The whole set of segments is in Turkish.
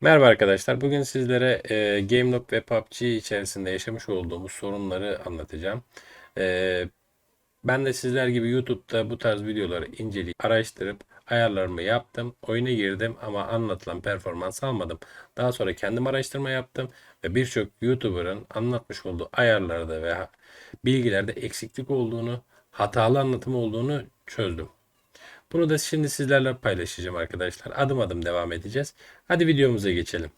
Merhaba arkadaşlar. Bugün sizlere e, GameLoop ve PUBG içerisinde yaşamış olduğumuz sorunları anlatacağım. E, ben de sizler gibi YouTube'da bu tarz videoları inceleyip araştırıp ayarlarımı yaptım. Oyuna girdim ama anlatılan performans almadım. Daha sonra kendim araştırma yaptım ve birçok YouTuber'ın anlatmış olduğu ayarlarda ve bilgilerde eksiklik olduğunu, hatalı anlatım olduğunu çözdüm. Bunu da şimdi sizlerle paylaşacağım arkadaşlar. Adım adım devam edeceğiz. Hadi videomuza geçelim.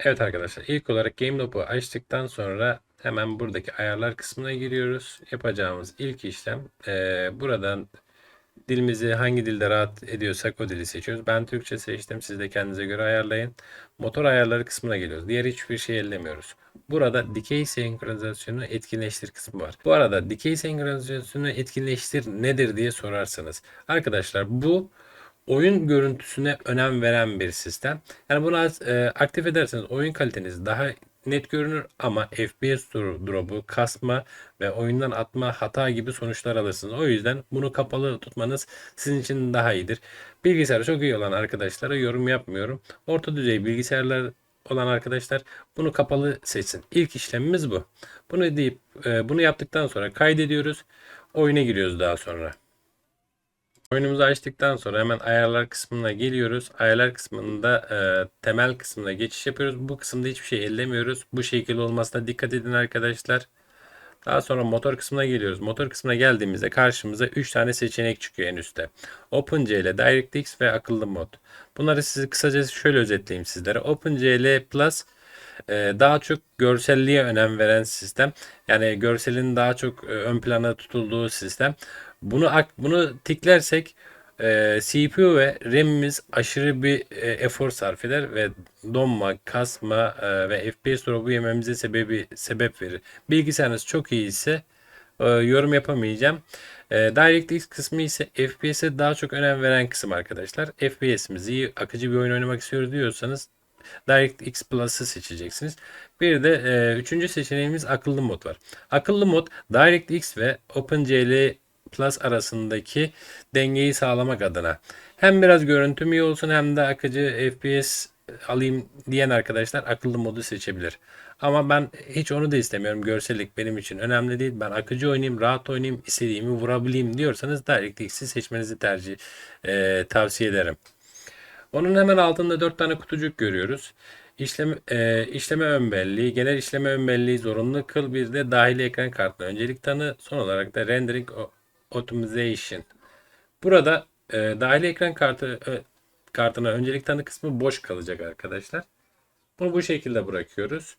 Evet arkadaşlar ilk olarak GameLoop'u açtıktan sonra hemen buradaki ayarlar kısmına giriyoruz. Yapacağımız ilk işlem eee, buradan dilimizi hangi dilde rahat ediyorsak o dili seçiyoruz. Ben Türkçe seçtim. Siz de kendinize göre ayarlayın. Motor ayarları kısmına geliyoruz. Diğer hiçbir şey ellemiyoruz. Burada dikey senkronizasyonu etkinleştir kısmı var. Bu arada dikey senkronizasyonu etkinleştir nedir diye sorarsanız. Arkadaşlar bu oyun görüntüsüne önem veren bir sistem. Yani bunu az, e, aktif ederseniz oyun kaliteniz daha net görünür ama FPS drop'u, kasma ve oyundan atma hata gibi sonuçlar alırsınız. O yüzden bunu kapalı tutmanız sizin için daha iyidir. Bilgisayarı çok iyi olan arkadaşlara yorum yapmıyorum. Orta düzey bilgisayarlar olan arkadaşlar bunu kapalı seçsin. İlk işlemimiz bu. Bunu deyip e, bunu yaptıktan sonra kaydediyoruz. Oyuna giriyoruz daha sonra. Oyunumuzu açtıktan sonra hemen ayarlar kısmına geliyoruz. Ayarlar kısmında e, temel kısmına geçiş yapıyoruz. Bu kısımda hiçbir şey ellemiyoruz. Bu şekilde olmasına dikkat edin arkadaşlar. Daha sonra motor kısmına geliyoruz. Motor kısmına geldiğimizde karşımıza 3 tane seçenek çıkıyor en üstte. OpenCL, DirectX ve akıllı mod. Bunları size kısaca şöyle özetleyeyim sizlere. OpenCL Plus e, daha çok görselliğe önem veren sistem. Yani görselin daha çok e, ön plana tutulduğu sistem. Bunu bunu tiklersek e, CPU ve RAM'imiz aşırı bir e, efor sarf eder ve donma, kasma e, ve FPS drop'u yememize sebebi sebep verir. Bilgisayarınız çok iyi ise e, yorum yapamayacağım. E, DirectX kısmı ise FPS'e daha çok önem veren kısım arkadaşlar. FPS'imiz iyi, akıcı bir oyun oynamak istiyoruz diyorsanız DirectX Plus'ı seçeceksiniz. Bir de e, üçüncü seçeneğimiz akıllı mod var. Akıllı mod DirectX ve OpenGL Plus arasındaki dengeyi sağlamak adına hem biraz görüntüm iyi olsun hem de akıcı FPS alayım diyen arkadaşlar akıllı modu seçebilir. Ama ben hiç onu da istemiyorum. Görsellik benim için önemli değil. Ben akıcı oynayayım, rahat oynayayım, istediğimi vurabileyim diyorsanız DirectX'i seçmenizi tercih e, tavsiye ederim. Onun hemen altında 4 tane kutucuk görüyoruz. İşleme, e, işleme ön belleği, genel işleme ön belleği zorunlu kıl bir de dahili ekran kartına öncelik tanı. Son olarak da rendering optimization. Burada e, dahili ekran kartı e, kartına öncelik tanı kısmı boş kalacak arkadaşlar. Bunu bu şekilde bırakıyoruz.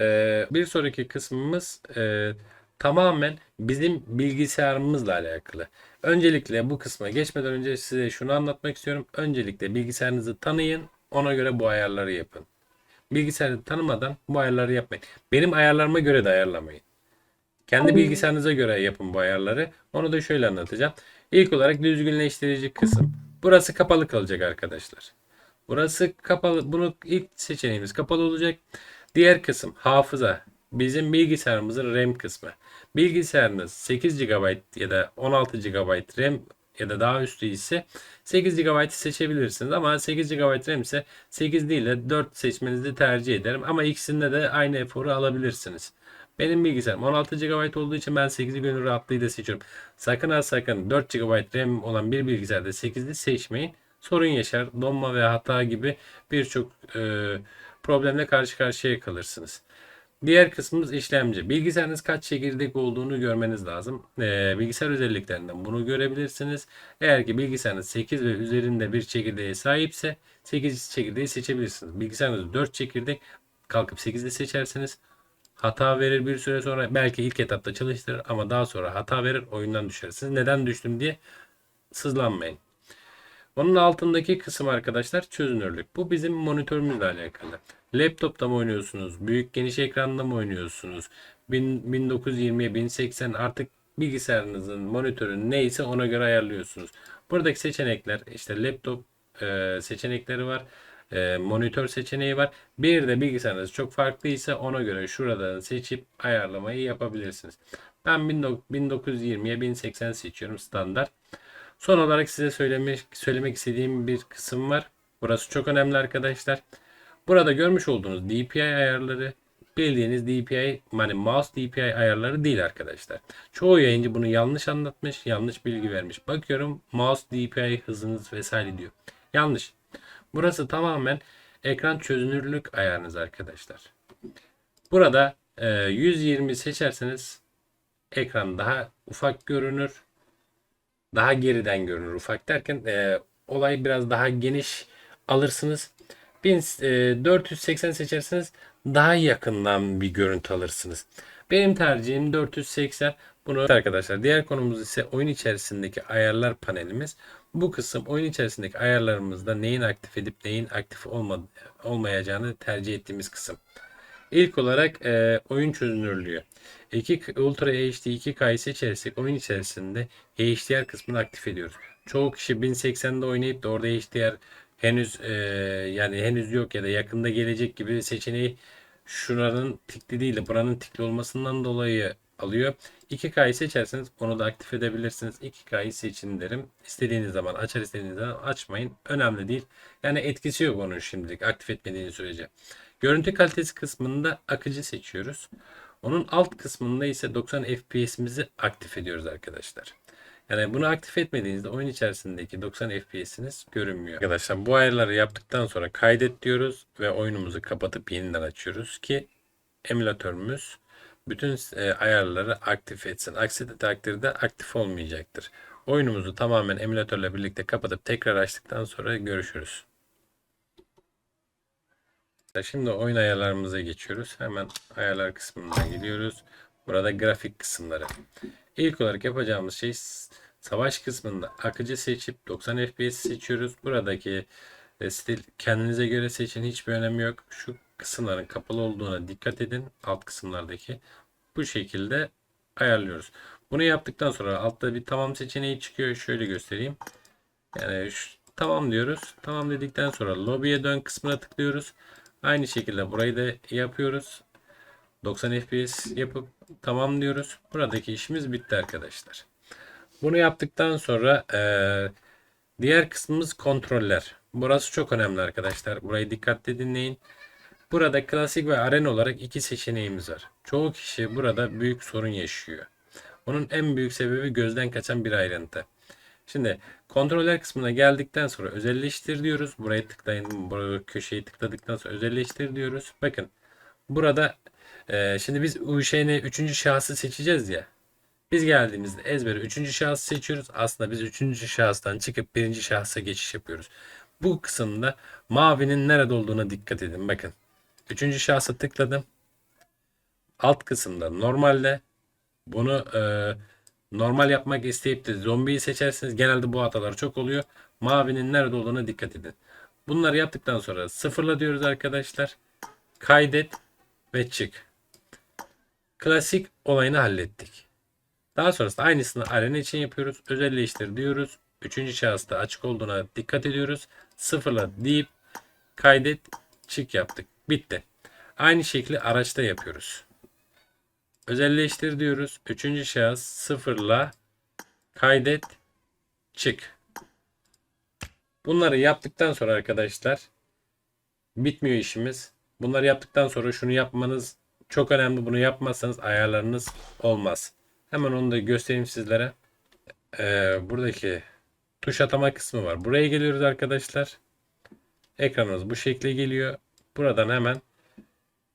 E, bir sonraki kısmımız e, tamamen bizim bilgisayarımızla alakalı. Öncelikle bu kısma geçmeden önce size şunu anlatmak istiyorum. Öncelikle bilgisayarınızı tanıyın. Ona göre bu ayarları yapın. Bilgisayarı tanımadan bu ayarları yapmayın. Benim ayarlarıma göre de ayarlamayın. Kendi bilgisayarınıza göre yapın bu ayarları. Onu da şöyle anlatacağım. İlk olarak düzgünleştirici kısım. Burası kapalı kalacak arkadaşlar. Burası kapalı. Bunu ilk seçeneğimiz kapalı olacak. Diğer kısım hafıza. Bizim bilgisayarımızın RAM kısmı. Bilgisayarınız 8 GB ya da 16 GB RAM ya da daha üstü ise 8 GB'ı seçebilirsiniz. Ama 8 GB RAM ise 8 değil de 4 seçmenizi tercih ederim. Ama ikisinde de aynı eforu alabilirsiniz. Benim bilgisayarım 16 GB olduğu için ben 8'i gönül rahatlığıyla seçiyorum. Sakın ha sakın 4 GB RAM olan bir bilgisayarda 8'i seçmeyin. Sorun yaşar. Donma ve hata gibi birçok e, problemle karşı karşıya kalırsınız. Diğer kısmımız işlemci. Bilgisayarınız kaç çekirdek olduğunu görmeniz lazım. Ee, bilgisayar özelliklerinden bunu görebilirsiniz. Eğer ki bilgisayarınız 8 ve üzerinde bir çekirdeğe sahipse 8 çekirdeği seçebilirsiniz. Bilgisayarınız 4 çekirdek kalkıp 8'de seçerseniz hata verir bir süre sonra belki ilk etapta çalıştırır ama daha sonra hata verir oyundan düşersiniz. Neden düştüm diye sızlanmayın. Onun altındaki kısım arkadaşlar çözünürlük. Bu bizim monitörümüzle alakalı. Laptopta mı oynuyorsunuz? Büyük geniş ekranda mı oynuyorsunuz? 1000 1920'ye 1080 artık bilgisayarınızın monitörü neyse ona göre ayarlıyorsunuz. Buradaki seçenekler işte laptop e, seçenekleri var. E, monitör seçeneği var. Bir de bilgisayarınız çok farklıysa ona göre şuradan seçip ayarlamayı yapabilirsiniz. Ben 1920'ye 1080 seçiyorum standart. Son olarak size söylemek, söylemek istediğim bir kısım var. Burası çok önemli arkadaşlar. Burada görmüş olduğunuz DPI ayarları bildiğiniz DPI yani mouse DPI ayarları değil arkadaşlar. Çoğu yayıncı bunu yanlış anlatmış, yanlış bilgi vermiş. Bakıyorum mouse DPI hızınız vesaire diyor. Yanlış. Burası tamamen ekran çözünürlük ayarınız arkadaşlar. Burada e, 120 seçerseniz ekran daha ufak görünür. Daha geriden görünür. Ufak derken e, olay biraz daha geniş alırsınız. 1480 seçerseniz daha yakından bir görüntü alırsınız. Benim tercihim 480. Bunu arkadaşlar diğer konumuz ise oyun içerisindeki ayarlar panelimiz. Bu kısım oyun içerisindeki ayarlarımızda neyin aktif edip neyin aktif olma, olmayacağını tercih ettiğimiz kısım. İlk olarak e, oyun çözünürlüğü. 2 Ultra HD 2K'yı seçersek oyun içerisinde HDR kısmını aktif ediyoruz. Çoğu kişi 1080'de oynayıp da orada HDR henüz e, yani henüz yok ya da yakında gelecek gibi seçeneği şuranın tikli değil de buranın tikli olmasından dolayı alıyor. 2K'yı seçerseniz onu da aktif edebilirsiniz. 2K'yı seçin derim. İstediğiniz zaman açar istediğiniz zaman açmayın. Önemli değil. Yani etkisi yok onun şimdilik aktif etmediğiniz sürece. Görüntü kalitesi kısmında akıcı seçiyoruz. Onun alt kısmında ise 90 FPS'imizi aktif ediyoruz arkadaşlar. Yani bunu aktif etmediğinizde oyun içerisindeki 90 FPS'iniz görünmüyor. Arkadaşlar bu ayarları yaptıktan sonra kaydet diyoruz ve oyunumuzu kapatıp yeniden açıyoruz ki emülatörümüz bütün e, ayarları aktif etsin. Aksi takdirde aktif olmayacaktır. Oyunumuzu tamamen emülatörle birlikte kapatıp tekrar açtıktan sonra görüşürüz. Şimdi oyun ayarlarımıza geçiyoruz. Hemen ayarlar kısmından gidiyoruz. Burada grafik kısımları. İlk olarak yapacağımız şey savaş kısmında akıcı seçip 90 FPS seçiyoruz. Buradaki e, stil kendinize göre seçin. Hiçbir önemi yok. Şu kısımların kapalı olduğuna dikkat edin. Alt kısımlardaki. Bu şekilde ayarlıyoruz. Bunu yaptıktan sonra altta bir tamam seçeneği çıkıyor. Şöyle göstereyim. Yani şu, tamam diyoruz. Tamam dedikten sonra lobiye dön kısmına tıklıyoruz. Aynı şekilde burayı da yapıyoruz. 90 FPS yapıp tamam diyoruz. Buradaki işimiz bitti arkadaşlar. Bunu yaptıktan sonra e, diğer kısmımız kontroller. Burası çok önemli arkadaşlar. Burayı dikkatle dinleyin. Burada klasik ve arena olarak iki seçeneğimiz var. Çoğu kişi burada büyük sorun yaşıyor. Bunun en büyük sebebi gözden kaçan bir ayrıntı. Şimdi kontroller kısmına geldikten sonra özelleştir diyoruz. Burayı tıklayın. Bu köşeyi tıkladıktan sonra özelleştir diyoruz. Bakın burada e, şimdi biz UŞN 3. şahsı seçeceğiz ya. Biz geldiğimizde ezbere 3. şahsı seçiyoruz. Aslında biz 3. şahıstan çıkıp 1. şahsa geçiş yapıyoruz. Bu kısımda mavinin nerede olduğuna dikkat edin. Bakın. 3. şahsa tıkladım. Alt kısımda normalde bunu e, normal yapmak isteyip de zombiyi seçerseniz genelde bu hatalar çok oluyor. Mavinin nerede olduğuna dikkat edin. Bunları yaptıktan sonra sıfırla diyoruz arkadaşlar. Kaydet ve çık. Klasik olayını hallettik. Daha sonrasında aynısını arena için yapıyoruz. Özelleştir diyoruz. Üçüncü şahısta açık olduğuna dikkat ediyoruz. Sıfırla deyip kaydet çık yaptık. Bitti. Aynı şekli araçta yapıyoruz. Özelleştir diyoruz. Üçüncü şahıs sıfırla kaydet çık. Bunları yaptıktan sonra arkadaşlar bitmiyor işimiz. Bunları yaptıktan sonra şunu yapmanız çok önemli. Bunu yapmazsanız ayarlarınız olmaz. Hemen onu da göstereyim sizlere. Ee, buradaki tuş atama kısmı var. Buraya geliyoruz arkadaşlar. Ekranımız bu şekle geliyor. Buradan hemen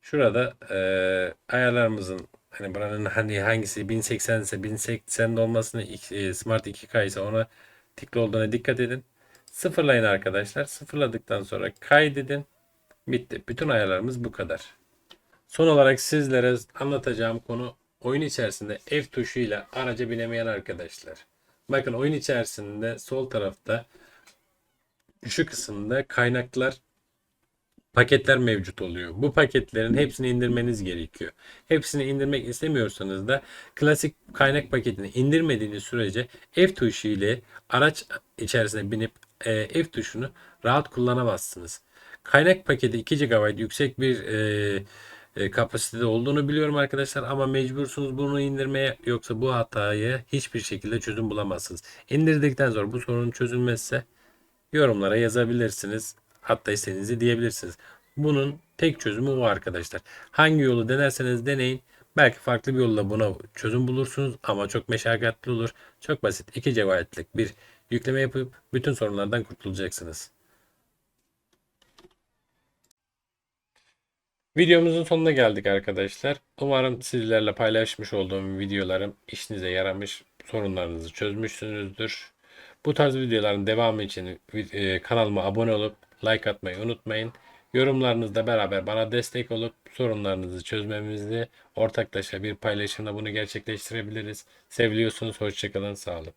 şurada e, ayarlarımızın hani buranın hani hangisi 1080 ise 1080'de olmasını e, Smart 2K ise ona tıklı olduğuna dikkat edin. Sıfırlayın arkadaşlar. Sıfırladıktan sonra kaydedin. Bitti. Bütün ayarlarımız bu kadar. Son olarak sizlere anlatacağım konu oyun içerisinde F tuşuyla araca binemeyen arkadaşlar. Bakın oyun içerisinde sol tarafta şu kısımda kaynaklar paketler mevcut oluyor. Bu paketlerin hepsini indirmeniz gerekiyor. Hepsini indirmek istemiyorsanız da klasik kaynak paketini indirmediğiniz sürece F tuşu ile araç içerisine binip e, F tuşunu rahat kullanamazsınız. Kaynak paketi 2 GB yüksek bir e, kapasitede olduğunu biliyorum arkadaşlar ama mecbursunuz bunu indirmeye yoksa bu hatayı hiçbir şekilde çözüm bulamazsınız. İndirdikten sonra bu sorun çözülmezse yorumlara yazabilirsiniz. Hatta istediğinizi diyebilirsiniz. Bunun tek çözümü bu arkadaşlar. Hangi yolu denerseniz deneyin. Belki farklı bir yolla buna çözüm bulursunuz ama çok meşakkatli olur. Çok basit. 2 GB'lık bir yükleme yapıp bütün sorunlardan kurtulacaksınız. Videomuzun sonuna geldik arkadaşlar. Umarım sizlerle paylaşmış olduğum videolarım işinize yaramış, sorunlarınızı çözmüşsünüzdür. Bu tarz videoların devamı için e, kanalıma abone olup like atmayı unutmayın. Yorumlarınızla beraber bana destek olup sorunlarınızı çözmemizi ortaklaşa bir paylaşımla bunu gerçekleştirebiliriz. Seviliyorsunuz. Hoşçakalın. Sağ olun.